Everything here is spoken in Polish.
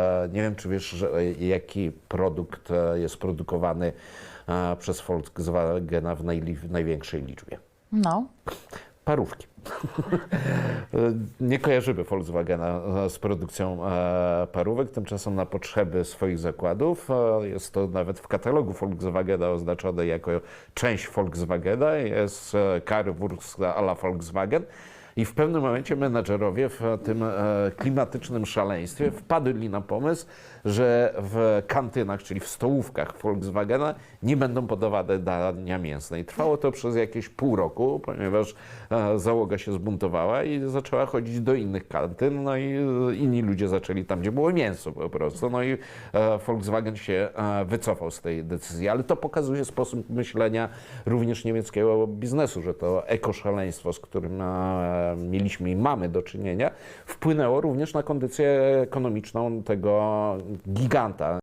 E, Nie wiem, czy wiesz, że, e, jaki produkt e, jest produkowany przez Volkswagena w największej liczbie. No, Parówki. Nie kojarzymy Volkswagena z produkcją parówek, tymczasem na potrzeby swoich zakładów jest to nawet w katalogu Volkswagena oznaczone jako część Volkswagena, jest Currywurst a la Volkswagen. I w pewnym momencie menedżerowie w tym e, klimatycznym szaleństwie wpadli na pomysł, że w kantynach, czyli w stołówkach Volkswagena nie będą podawane dania mięsne. I trwało to przez jakieś pół roku, ponieważ e, załoga się zbuntowała i zaczęła chodzić do innych kantyn, no i e, inni ludzie zaczęli tam, gdzie było mięso po prostu. No i Volkswagen się wycofał z tej decyzji, ale to pokazuje sposób myślenia również niemieckiego biznesu, że to ekoszaleństwo, z którym mieliśmy i mamy do czynienia, wpłynęło również na kondycję ekonomiczną tego giganta